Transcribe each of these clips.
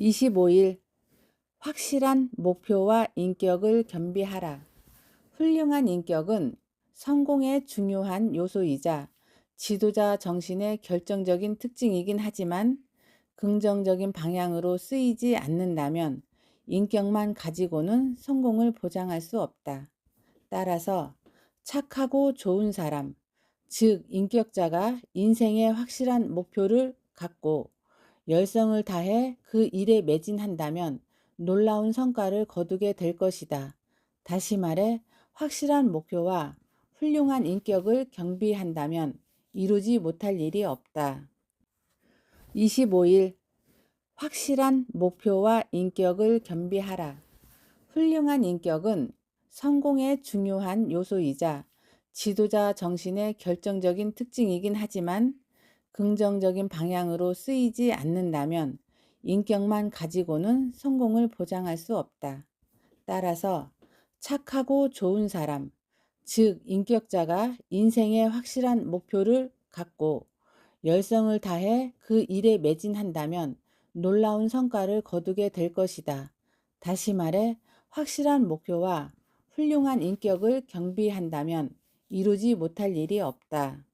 25일 확실한 목표와 인격을 겸비하라. 훌륭한 인격은 성공의 중요한 요소이자 지도자 정신의 결정적인 특징이긴 하지만 긍정적인 방향으로 쓰이지 않는다면 인격만 가지고는 성공을 보장할 수 없다. 따라서 착하고 좋은 사람, 즉 인격자가 인생의 확실한 목표를 갖고 열성을 다해 그 일에 매진한다면 놀라운 성과를 거두게 될 것이다. 다시 말해 확실한 목표와 훌륭한 인격을 경비한다면 이루지 못할 일이 없다. 25일 확실한 목표와 인격을 겸비하라. 훌륭한 인격은 성공의 중요한 요소이자 지도자 정신의 결정적인 특징이긴 하지만 긍정적인 방향으로 쓰이지 않는다면 인격만 가지고는 성공을 보장할 수 없다. 따라서 착하고 좋은 사람, 즉 인격자가 인생의 확실한 목표를 갖고 열성을 다해 그 일에 매진한다면 놀라운 성과를 거두게 될 것이다. 다시 말해 확실한 목표와 훌륭한 인격을 경비한다면 이루지 못할 일이 없다.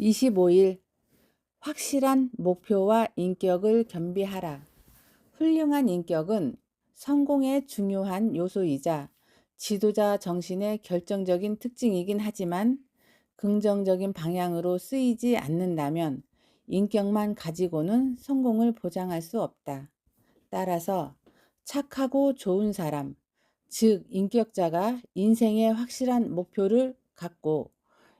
25일 확실한 목표와 인격을 겸비하라. 훌륭한 인격은 성공의 중요한 요소이자 지도자 정신의 결정적인 특징이긴 하지만 긍정적인 방향으로 쓰이지 않는다면 인격만 가지고는 성공을 보장할 수 없다. 따라서 착하고 좋은 사람, 즉 인격자가 인생의 확실한 목표를 갖고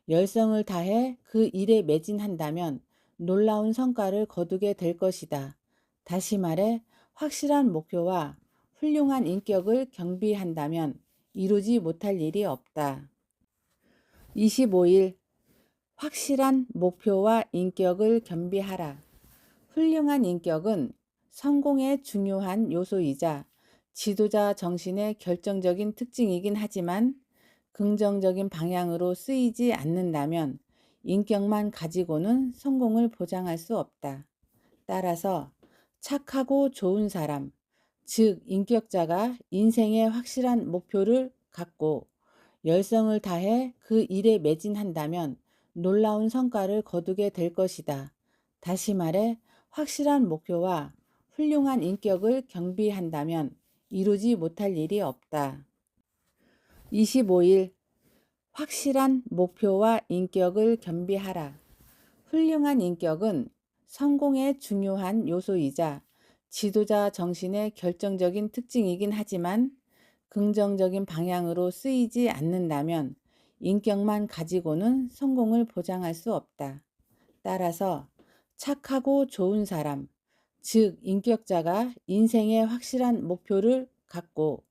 열성을 다해 그 일에 매진한다면 놀라운 성과를 거두게 될 것이다. 다시 말해 확실한 목표와 훌륭한 인격을 경비한다면 이루지 못할 일이 없다. 25일 확실한 목표와 인격을 겸비하라. 훌륭한 인격은 성공의 중요한 요소이자 지도자 정신의 결정적인 특징이긴 하지만 긍정적인 방향으로 쓰이지 않는다면 인격만 가지고는 성공을 보장할 수 없다. 따라서 착하고 좋은 사람, 즉 인격자가 인생의 확실한 목표를 갖고 열성을 다해 그 일에 매진한다면 놀라운 성과를 거두게 될 것이다. 다시 말해 확실한 목표와 훌륭한 인격을 경비한다면 이루지 못할 일이 없다. 25일 확실한 목표와 인격을 겸비하라. 훌륭한 인격은 성공의 중요한 요소이자 지도자 정신의 결정적인 특징이긴 하지만 긍정적인 방향으로 쓰이지 않는다면 인격만 가지고는 성공을 보장할 수 없다. 따라서 착하고 좋은 사람, 즉 인격자가 인생의 확실한 목표를 갖고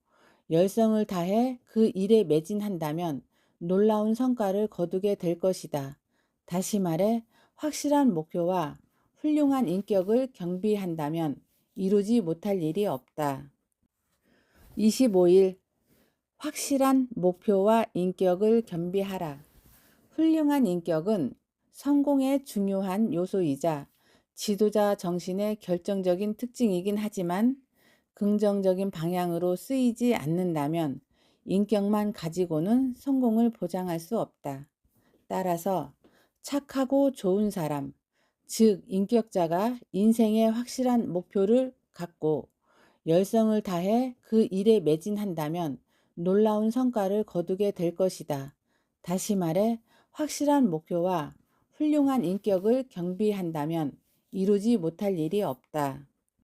열성을 다해 그 일에 매진한다면 놀라운 성과를 거두게 될 것이다. 다시 말해 확실한 목표와 훌륭한 인격을 경비한다면 이루지 못할 일이 없다. 25일 확실한 목표와 인격을 겸비하라. 훌륭한 인격은 성공의 중요한 요소이자 지도자 정신의 결정적인 특징이긴 하지만 긍정적인 방향으로 쓰이지 않는다면 인격만 가지고는 성공을 보장할 수 없다. 따라서 착하고 좋은 사람, 즉 인격자가 인생의 확실한 목표를 갖고 열성을 다해 그 일에 매진한다면 놀라운 성과를 거두게 될 것이다. 다시 말해 확실한 목표와 훌륭한 인격을 경비한다면 이루지 못할 일이 없다.